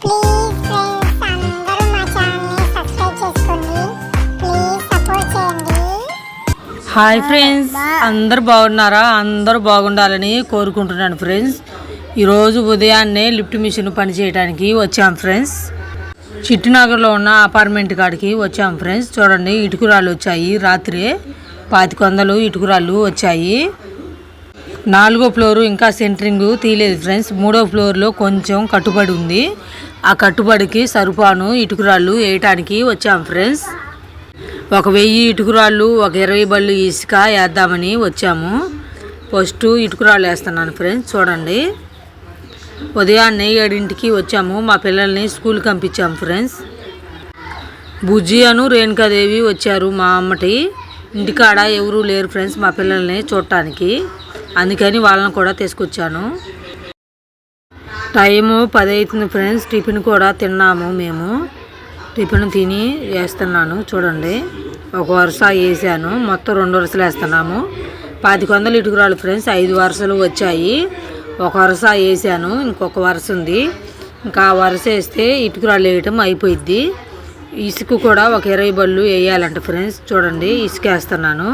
Please friends అందరూ మా ఛానల్ని సబ్స్క్రైబ్ చేసుకోండి ప్లీజ్ సపోర్ట్ చేయండి హాయ్ ఫ్రెండ్స్ అందరు బాగున్నారా? అందరూ బాగుండాలని కోరుకుంటున్నాను ఫ్రెండ్స్. ఈరోజు ఉదయాన్నే లిఫ్ట్ మిషన్ పని చేయడానికి వచ్చాం ఫ్రెండ్స్. చిట్టునగర్లో ఉన్న అపార్ట్మెంట్ కాడికి వచ్చాం ఫ్రెండ్స్. చూడండి ఇటుకురాళ్ళు వచ్చాయి. రాత్రి పాతిక వందలు ఇటుకురాళ్ళు వచ్చాయి. నాలుగో ఫ్లోరు ఇంకా సెంటరింగ్ తీయలేదు ఫ్రెండ్స్. మూడో ఫ్లోర్లో కొంచెం కట్టుబడి ఉంది. ఆ కట్టుబడికి సరుపాను ఇటుకురాళ్ళు వేయటానికి వచ్చాం ఫ్రెండ్స్. ఒక వెయ్యి ఇటుకురాళ్ళు ఒక ఇరవై బళ్ళు ఇసుక వేద్దామని వచ్చాము. ఫస్ట్ ఇటుకురాళ్ళు వేస్తున్నాను ఫ్రెండ్స్ చూడండి. ఉదయాన్నే ఏడింటికి వచ్చాము. మా పిల్లల్ని స్కూల్కి పంపించాము ఫ్రెండ్స్. బుజ్జి అను రేణుకాదేవి వచ్చారు మా అమ్మటి. ఇంటికాడ ఎవరూ లేరు ఫ్రెండ్స్ మా పిల్లల్ని చూడటానికి. అందుకని వాళ్ళని కూడా తీసుకొచ్చాను. టైము పది అవుతుంది ఫ్రెండ్స్ టిఫిన్ కూడా తిన్నాము మేము. టిఫిన్ తిని వేస్తున్నాను చూడండి. ఒక వరుస వేసాను మొత్తం రెండు వరుసలు వేస్తున్నాము. పాతిక వందలు ఇటుకురాలు ఫ్రెండ్స్ ఐదు వరుసలు వచ్చాయి. ఒక వరుస వేసాను ఇంకొక వరుస ఉంది. ఇంకా ఆ వరుస వేస్తే ఇటుకురాలు వేయటం అయిపోయిద్ది. ఇసుక కూడా ఒక ఇరవై బళ్ళు వేయాలంట ఫ్రెండ్స్. చూడండి ఇసుక వేస్తున్నాను.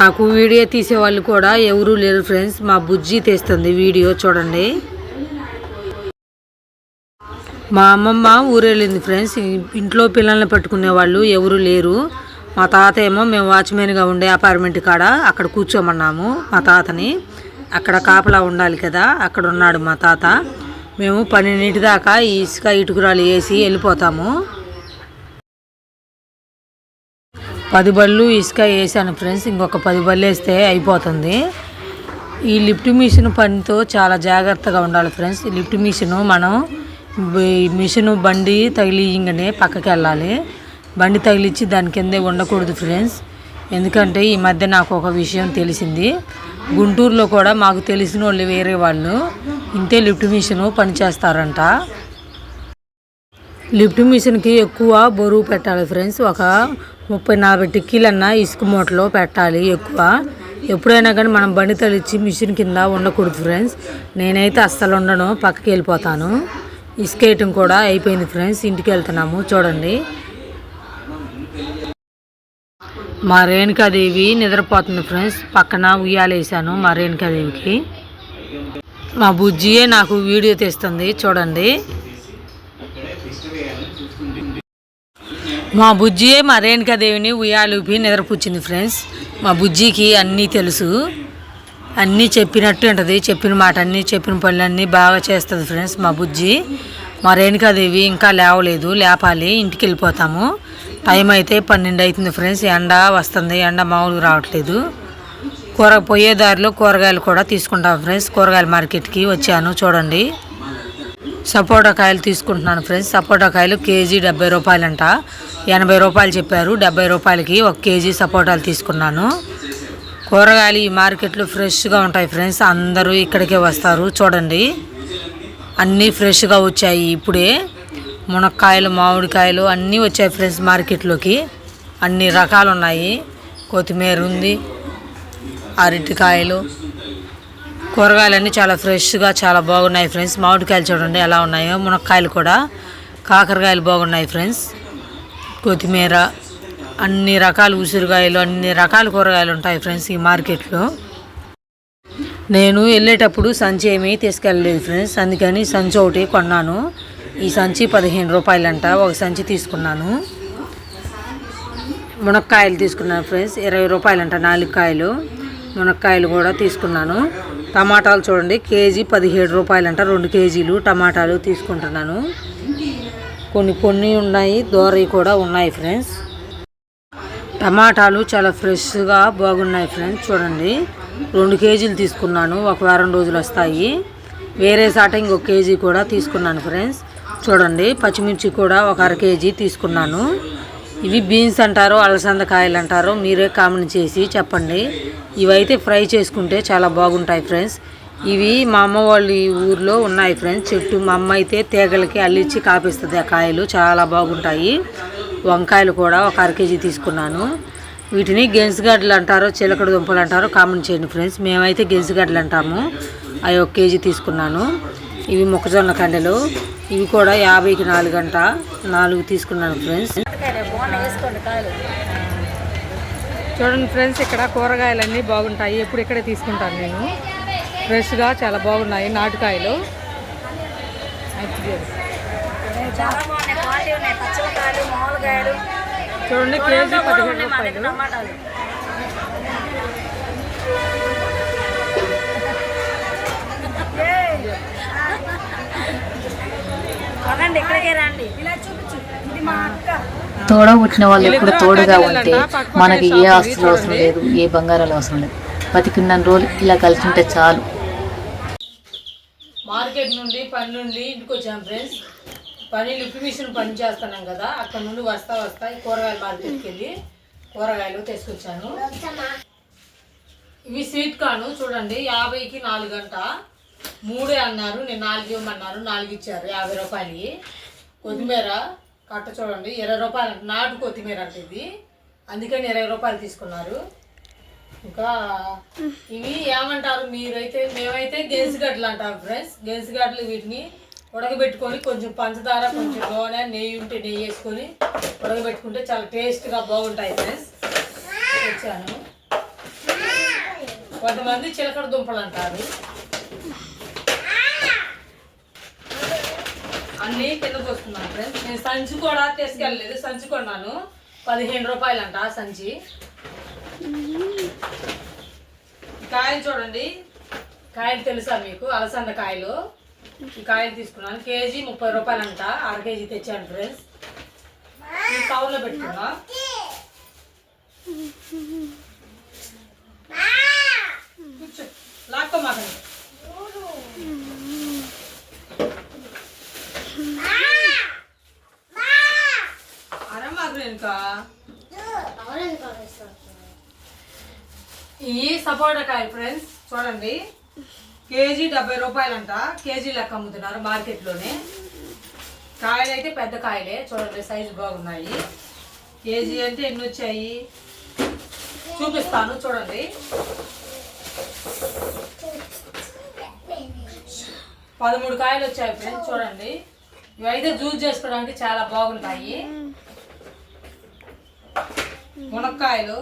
నాకు వీడియో తీసే వాళ్ళు కూడా ఎవరూ లేరు ఫ్రెండ్స్. మా బుజ్జి తీస్తుంది వీడియో చూడండి. మా అమ్మమ్మ ఊరెళ్ళింది ఫ్రెండ్స్. ఇంట్లో పిల్లల్ని పట్టుకునే వాళ్ళు ఎవరు లేరు. మా తాత ఏమో మేము వాచ్మెన్గా ఉండే అపార్ట్మెంట్ కాడ అక్కడ కూర్చోమన్నాము మా తాతని. అక్కడ కాపలా ఉండాలి కదా అక్కడ ఉన్నాడు మా తాత. మేము పన్నెండింటి దాకా ఈ ఇసుక ఇటుకురాలు వేసి వెళ్ళిపోతాము. పది బళ్ళు ఇసుక వేసాను ఫ్రెండ్స్ ఇంకొక పది బళ్ళు వేస్తే అయిపోతుంది. ఈ లిఫ్ట్ మిషన్ పనితో చాలా జాగ్రత్తగా ఉండాలి ఫ్రెండ్స్. లిఫ్ట్ మిషన్ మనం మిషన్ బండి తగిలియంగానే పక్కకి వెళ్ళాలి. బండి తగిలిచ్చి దాని కిందే ఉండకూడదు ఫ్రెండ్స్. ఎందుకంటే ఈ మధ్య నాకు ఒక విషయం తెలిసింది. గుంటూరులో కూడా మాకు తెలిసిన వాళ్ళు వేరే వాళ్ళు. ఇంతే లిఫ్ట్ మిషన్ పనిచేస్తారంట లిఫ్ట్ మిషన్కి ఎక్కువ బరువు పెట్టాలి ఫ్రెండ్స్. ఒక ముప్పై నలభై టిక్కీలన్నా ఇసుక మూటలో పెట్టాలి ఎక్కువ. ఎప్పుడైనా కానీ మనం బండి తలిచ్చి మిషన్ కింద ఉండకూడదు ఫ్రెండ్స్. నేనైతే అస్సలు ఉండను పక్కకి వెళ్ళిపోతాను. ఇసుకేయటం కూడా అయిపోయింది ఫ్రెండ్స్. ఇంటికి వెళ్తున్నాము చూడండి. మా రేణుకాదేవి నిద్రపోతుంది ఫ్రెండ్స్. పక్కన ఉయ్యాలేసాను మా రేణుకాదేవికి మా బుజ్జియే నాకు వీడియో తీస్తుంది చూడండి. మా బుజ్జియే మా రేణుకాదేవిని ఉయ్యాలూపి నిద్రపుచ్చింది ఫ్రెండ్స్. మా బుజ్జికి అన్నీ తెలుసు. అన్నీ చెప్పినట్టు ఉంటుంది చెప్పిన మాట అన్నీ చెప్పిన పనులన్నీ బాగా చేస్తుంది ఫ్రెండ్స్ మా బుజ్జి. మా రేణుకాదేవి ఇంకా లేవలేదు లేపాలి ఇంటికి వెళ్ళిపోతాము. టైం అయితే పన్నెండు అవుతుంది ఫ్రెండ్స్ ఎండ వస్తుంది ఎండ మామూలుగా రావట్లేదు. కూర పోయే దారిలో కూరగాయలు కూడా తీసుకుంటాం ఫ్రెండ్స్. కూరగాయల మార్కెట్కి వచ్చాను చూడండి. సపోటా కాయలు తీసుకుంటున్నాను ఫ్రెండ్స్. సపోటా కాయలు కేజీ డెబ్బై రూపాయలంట. ఎనభై రూపాయలు చెప్పారు. డెబ్బై రూపాయలకి ఒక కేజీ సపోటాలు తీసుకున్నాను. కూరగాయలు ఈ మార్కెట్లో ఫ్రెష్గా ఉంటాయి ఫ్రెండ్స్. అందరూ ఇక్కడికే వస్తారు చూడండి. అన్నీ ఫ్రెష్గా వచ్చాయి ఇప్పుడే. మునక్కాయలు మామిడికాయలు అన్నీ వచ్చాయి ఫ్రెండ్స్ మార్కెట్లోకి. అన్ని రకాలు ఉన్నాయి కొత్తిమీర ఉంది అరటికాయలు కూరగాయలన్నీ చాలా ఫ్రెష్గా చాలా బాగున్నాయి ఫ్రెండ్స్. మామిడికాయలు చూడండి ఎలా ఉన్నాయో మునక్కాయలు కూడా కాకరకాయలు బాగున్నాయి ఫ్రెండ్స్. కొత్తిమీర అన్ని రకాల ఉసిరికాయలు అన్ని రకాల కూరగాయలు ఉంటాయి ఫ్రెండ్స్ ఈ మార్కెట్లో. నేను వెళ్ళేటప్పుడు సంచి ఏమీ తీసుకెళ్ళలేదు ఫ్రెండ్స్. అందుకని సంచి ఒకటి కొన్నాను. ఈ సంచి పదిహేను రూపాయలంట. ఒక సంచి తీసుకున్నాను. మునక్కాయలు తీసుకున్నాను ఫ్రెండ్స్. ఇరవై రూపాయలంట నాలుగు కాయలు. మునక్కాయలు కూడా తీసుకున్నాను. టమాటాలు చూడండి కేజీ పదిహేడు రూపాయలంట రెండు కేజీలు టమాటాలు తీసుకుంటున్నాను. కొన్ని కొన్ని ఉన్నాయి దోరవి కూడా ఉన్నాయి ఫ్రెండ్స్ టమాటాలు చాలా ఫ్రెష్గా బాగున్నాయి ఫ్రెండ్స్ చూడండి. రెండు కేజీలు తీసుకున్నాను ఒక వారం రోజులు వస్తాయి. వేరే సాట ఇంకొక కేజీ కూడా తీసుకున్నాను ఫ్రెండ్స్ చూడండి పచ్చిమిర్చి కూడా ఒక అర కేజీ తీసుకున్నాను. ఇవి బీన్స్ అంటారు అలసంద కాయలు అంటారు. మీరే కామెంట్ చేసి చెప్పండి. ఇవైతే ఫ్రై చేసుకుంటే చాలా బాగుంటాయి ఫ్రెండ్స్. ఇవి మా అమ్మ వాళ్ళ ఊర్లో ఉన్నాయి ఫ్రెండ్స్. చెట్టు మా అమ్మ అయితే తీగలకి అల్లిచ్చి కాపిస్తుంది ఆ కాయలు. చాలా బాగుంటాయి. వంకాయలు కూడా ఒక అర కేజీ తీసుకున్నాను. వీటిని గెన్సుగడ్డలు అంటారు చిలకడ దుంపలు అంటారు కామెంట్ చేయండి ఫ్రెండ్స్. మేమైతే గెన్సుగడ్డలు అంటాము. అవి ఒక కేజీ తీసుకున్నాను. ఇవి మొక్కజొన్న కండెలు. ఇవి కూడా యాభైకి నాలుగు గంట నాలుగు తీసుకున్నాను ఫ్రెండ్స్. చూడండి ఫ్రెండ్స్ ఇక్కడ కూరగాయలన్నీ బాగుంటాయి. ఎప్పుడు ఇక్కడే తీసుకుంటాను నేను. ఫ్రెష్గా చాలా బాగున్నాయి నాటుకాయలు. చూడండి కేజీ పదిహేడు రూపాయలు. టమాటాలు. రండి ఇక్కడికే రండి. ఇలా చూపించు. ఇది మా అక్క. తోడ పుట్టిన వాళ్ళు ఎప్పుడు తోడుగా ఉంటే మనకి ఏ ఆస్తులు అవసరం లేదు ఏ బంగారాలు అవసరం లేదు. బతికున్న రోజులు ఇలా కలిసి ఉంటే చాలు. మార్కెట్ నుండి పని నుండి ఇంటికి వచ్చాను ఫ్రెండ్స్. పని లిఫ్ట్ మిషన్ పని చేస్తున్నాం కదా. అక్కడ నుండి వస్తా వస్తా ఈ కూరగాయల మార్కెట్కి వెళ్ళి కూరగాయలు తీసుకొచ్చాను ఇవి స్వీట్ కార్న్ చూడండి. యాభైకి నాలుగు గంట మూడే అన్నారు నేను నాలుగు ఇవ్వమన్నారు నాలుగు ఇచ్చారు. యాభై రూపాయలు కొత్తిమీర కట్ట చూడండి. ఇరవై రూపాయలు నాటు కొత్తిమీర అంటే ఇది. అందుకని ఇరవై రూపాయలు తీసుకున్నారు. ఇంకా ఇవి ఏమంటారు మీరైతే మేమైతే గెన్సిగడ్డలు అంటాం ఫ్రెండ్స్. గెన్సిగడ్డలు వీటిని ఉడకబెట్టుకొని కొంచెం పంచదార కొంచెం నూనె నెయ్యి ఉంటే నెయ్యి వేసుకొని ఉడకబెట్టుకుంటే చాలా టేస్ట్గా బాగుంటాయి ఫ్రెండ్స్. తెచ్చాను కొంతమంది చిలకడ దుంపలు అంటారు. అన్నీ కింద వస్తున్నాను ఫ్రెండ్స్ నేను సంచి కూడా తీసుకెళ్ళలేదు సంచి కొన్నాను. పదిహేను రూపాయలు అంట ఆ సంచి. కాయలు చూడండి. కాయలు తెలుసా మీకు? అలసంద కాయలు. ఈ కాయలు తీసుకున్నాను. కేజీ ముప్పై రూపాయలు అంట అర కేజీ తెచ్చాను ఫ్రెండ్స్ ఈ కవర్లో పెట్టుకున్నా. కూర్చో. లాక్కో మాకండి ఈ సపోటా కాయ ఫ్రెండ్స్ చూడండి. కేజీ డెబ్బై రూపాయలంట. కేజీ లెక్క అమ్ముతున్నారు మార్కెట్లోనే. కాయలు అయితే పెద్ద కాయలే. చూడండి సైజు బాగున్నాయి. కేజీ అంటే ఎన్ని వచ్చాయి చూపిస్తాను చూడండి. పదమూడు కాయలు వచ్చాయి ఫ్రెండ్స్ చూడండి. ఇవైతే జ్యూస్ చేసుకోవడానికి చాలా బాగుంటాయి. మునక్కాయలు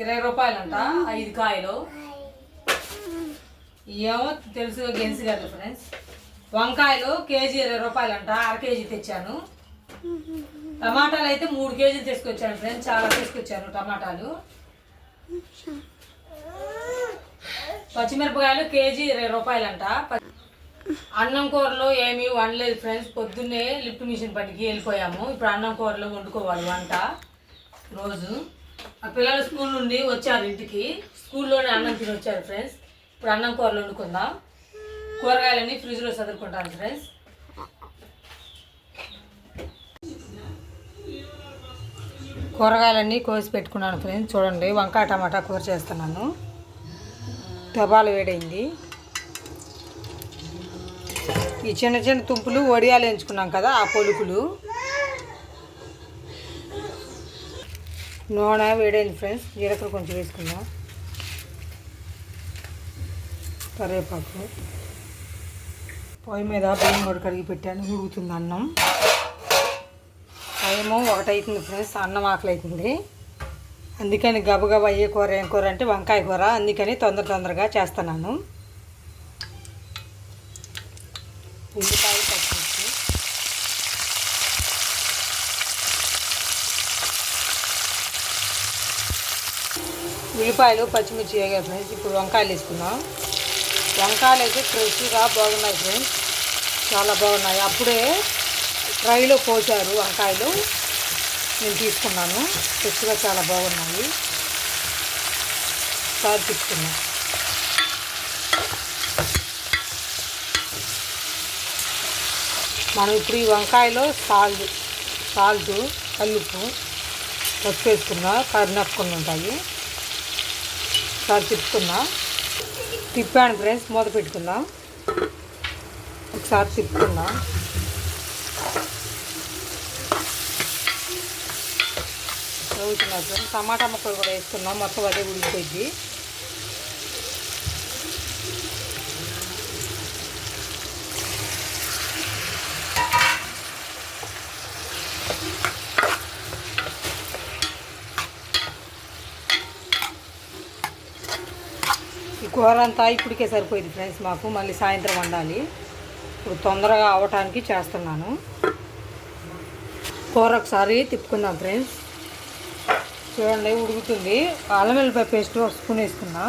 ఇరవై రూపాయలంట ఐదు కాయలు. ఏమో తెలుసు గెన్సి కదా ఫ్రెండ్స్. వంకాయలు కేజీ ఇరవై రూపాయలంట అర కేజీ తెచ్చాను. టమాటాలు అయితే మూడు కేజీలు తీసుకొచ్చాను ఫ్రెండ్స్ చాలా తీసుకొచ్చాను టమాటాలు. పచ్చిమిరపకాయలు కేజీ ఇరవై రూపాయలంట. అన్నం కూరలో ఏమీ వండలేదు ఫ్రెండ్స్. పొద్దున్నే లిఫ్ట్ మిషన్ పట్టుకి వెళ్ళిపోయాము. ఇప్పుడు అన్నం కూరలో వండుకోవాలి వంట రోజు. ఆ పిల్లలు స్కూల్ నుండి వచ్చారు ఇంటికి. స్కూల్లోనే అన్నం తిని వచ్చారు ఫ్రెండ్స్. ఇప్పుడు అన్నం కూరలు వండుకుందాం. కూరగాయలన్నీ ఫ్రిడ్జ్లో చదువుకుంటాను ఫ్రెండ్స్. కూరగాయలన్నీ కోసి పెట్టుకున్నాను ఫ్రెండ్స్. చూడండి వంకాయ టమాటా కూర చేస్తున్నాను. తబాలు వేడైంది. ఈ చిన్న చిన్న తుంపులు వడియాలు ఎంచుకున్నాం కదా ఆ పొలుకులు. నూనె వేడైంది ఫ్రెండ్స్ జీలకర్ర కొంచెం వేసుకుందాం. కరివేపాకు. పొయ్యి మీద బియ్యం కూడా కడిగి పెట్టాను ఉడుకుతుంది అన్నం. టైము ఒకటి అవుతుంది ఫ్రెండ్స్ అన్నం ఆకలి అవుతుంది అందుకని గబగబా అయ్యే కూర ఏం కూర అంటే వంకాయ కూర అందుకని తొందర తొందరగా చేస్తున్నాను. ఉల్లిపాయ పచ్చిమిర్చి ఉల్లిపాయలు పచ్చిమిర్చి వేగాయి ఫ్రెండ్స్. ఇప్పుడు వంకాయలు వేసుకున్నాం వంకాయలు అయితే ఫ్రెష్గా బాగున్నాయి ఫ్రెండ్స్. చాలా బాగున్నాయి. అప్పుడే ట్రైలో పోసారు వంకాయలు. నేను తీసుకున్నాను. ఫ్రెష్గా చాలా బాగున్నాయి. సార్ తీసుకున్నాను. మనం ఇప్పుడు ఈ వంకాయలో సాల్ట్ సాల్ట్ కల్లుప్పు పసుపు వేసుకున్నా కరినప్పుకుండా ఉంటాయి. ఒకసారి తిప్పుకున్నా తిప్పాను ఫ్రెండ్స్ మూత పెట్టుకుందాం ఒకసారి తిప్పుకుందాం చదువుతున్నా ఫ్రెండ్స్ టమాటా ముక్కలు కూడా వేసుకున్నాం మొత్తం అదే ఉడికిపోయింది. కూర అంతా ఇప్పటికే సరిపోయింది ఫ్రెండ్స్ మాకు. మళ్ళీ సాయంత్రం వండాలి. ఇప్పుడు తొందరగా అవటానికి చేస్తున్నాను. కూర ఒకసారి తిప్పుకుందాం ఫ్రెండ్స్. చూడండి ఉడుకుతుంది. అల్లం వెల్లిపాయ పేస్ట్ ఒక స్పూన్ వేసుకున్నా.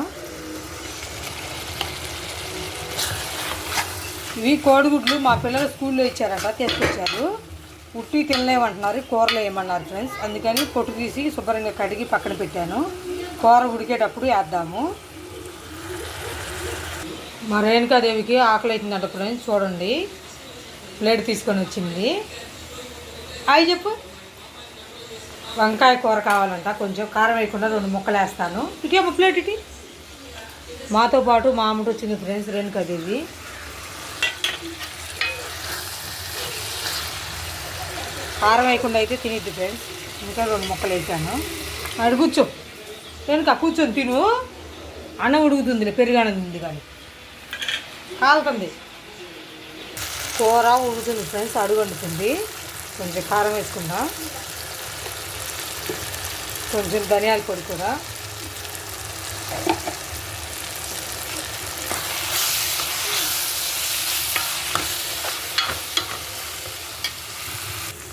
ఇవి కోడిగుడ్లు మా పిల్లలు స్కూల్లో ఇచ్చారంట తీసుకొచ్చారు ఉట్టి తినలేమంటున్నారు కూరలో వేయమన్నారు ఫ్రెండ్స్. అందుకని పొట్టు తీసి శుభ్రంగా కడిగి పక్కన పెట్టాను. కూర ఉడికేటప్పుడు వేద్దాము. మా రేణుకాదేవికి ఆకలి అవుతుందంట ఫ్రెండ్స్ చూడండి. ప్లేట్ తీసుకొని వచ్చింది. అవి చెప్పు. వంకాయ కూర కావాలంట కొంచెం కారం వేయకుండా రెండు ముక్కలు వేస్తాను. ఇకేమో ప్లేట్ ఇటు. మాతో పాటు మా అమ్మటి వచ్చింది ఫ్రెండ్స్ రేణుకాదేవి కారం వేయకుండా అయితే తినిద్ది ఫ్రెండ్స్. ఇంకా రెండు ముక్కలు వేసాను. అడుగుచ్చు రేణుక రేణుకా కూర్చొని తిను. అన్నం ఉడుకుతుంది పెరుగన్నం ఉంది కానీ. కాలుతుంది. కూర ఉడుతుంది ఫ్రెండ్స్ అడుగు వండుతుంది. కొంచెం కారం వేసుకుందాం. కొంచెం ధనియాల పొడి కూడా.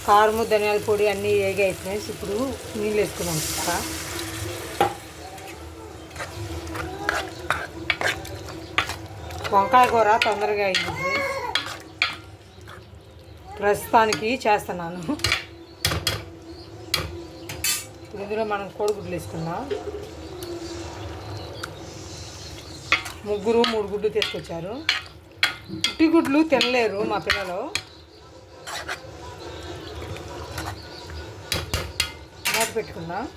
కారము ధనియాల పొడి అన్నీ వేగాయి ఫ్రెండ్స్. ఇప్పుడు నీళ్ళు వేసుకున్నాం వంకాయ కూర తొందరగా అయింది. ప్రస్తుతానికి చేస్తున్నాను. ఇందులో మనం కోడిగుడ్లు వేసుకుందాం. ముగ్గురు మూడు గుడ్లు తీసుకొచ్చారు. పుట్టి గుడ్లు తినలేరు మా పిల్లలు. మూత పెట్టుకుందాం.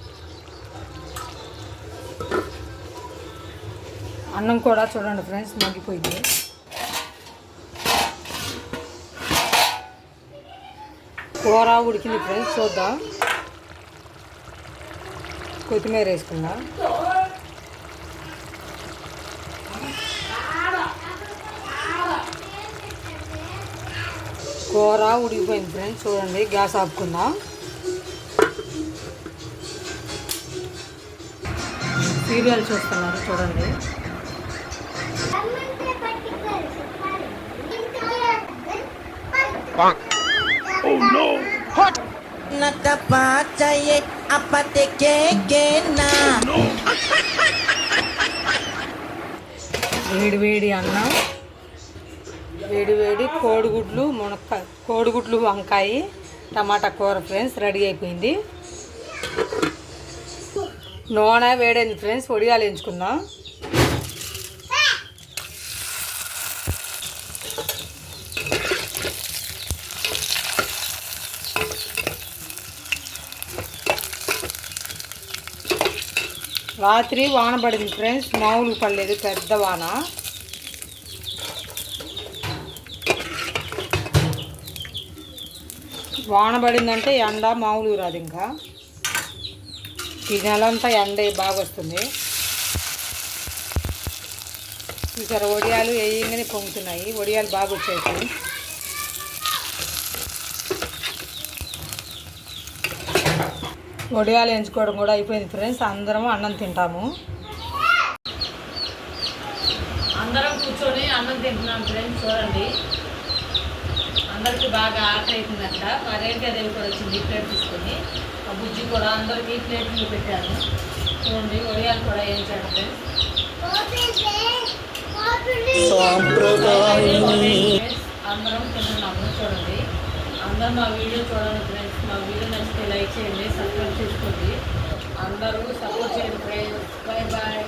అన్నం కూడా చూడండి ఫ్రెండ్స్ మగ్గిపోయింది. కూర ఉడికింది ఫ్రెండ్స్ చూద్దాం. కొత్తిమీర వేసుకుందాం. కూర ఉడికిపోయింది ఫ్రెండ్స్ చూడండి గ్యాస్ ఆపుకుందాం. సీరియల్ చూస్తున్నారు చూడండి. Nakapacaye apate kekena వేడి వేడి అన్నం. వేడి వేడి కోడిగుడ్లు మునక్కాయ కోడిగుడ్లు వంకాయ టమాటా కూర ఫ్రెండ్స్ రెడీ అయిపోయింది. నూనె వేడైంది ఫ్రెండ్స్ వడియాలు ఎంచుకుందాం రాత్రి వాన పడింది ఫ్రెండ్స్ మామూలు పడలేదు పెద్ద వాన. వాన పడిందంటే ఎండ మామూలు రాదు ఇంకా. ఈ నెలంతా ఎండ బాగా వస్తుంది. ఇక్కడ వడియాలు వేయంగానే పొంగుతున్నాయి. వడియాలు బాగా వచ్చాయి వడియాలు ఎంచుకోవడం కూడా అయిపోయింది ఫ్రెండ్స్. అందరం అన్నం తింటాము. అందరం కూర్చొని అన్నం తింటున్నాం ఫ్రెండ్స్ చూడండి. అందరికీ బాగా ఆకలి అవుతుందంట మా రేణుకాదేవి కూడా వచ్చింది ప్లేట్ తీసుకొని. ఆ బుజ్జి కూడా అందరికీ ప్లేట్లు పెట్టాను చూడండి వడియాలు కూడా వేయించాడు ఫ్రెండ్స్. అందరం తింటున్నాము చూడండి. అందరూ మా వీడియో చూడండి ఫ్రెండ్స్. మా వీడియో నచ్చితే లైక్ చేయండి సబ్స్క్రైబ్ చేసుకోండి. అందరూ సపోర్ట్ చేయండి. Friends bye bye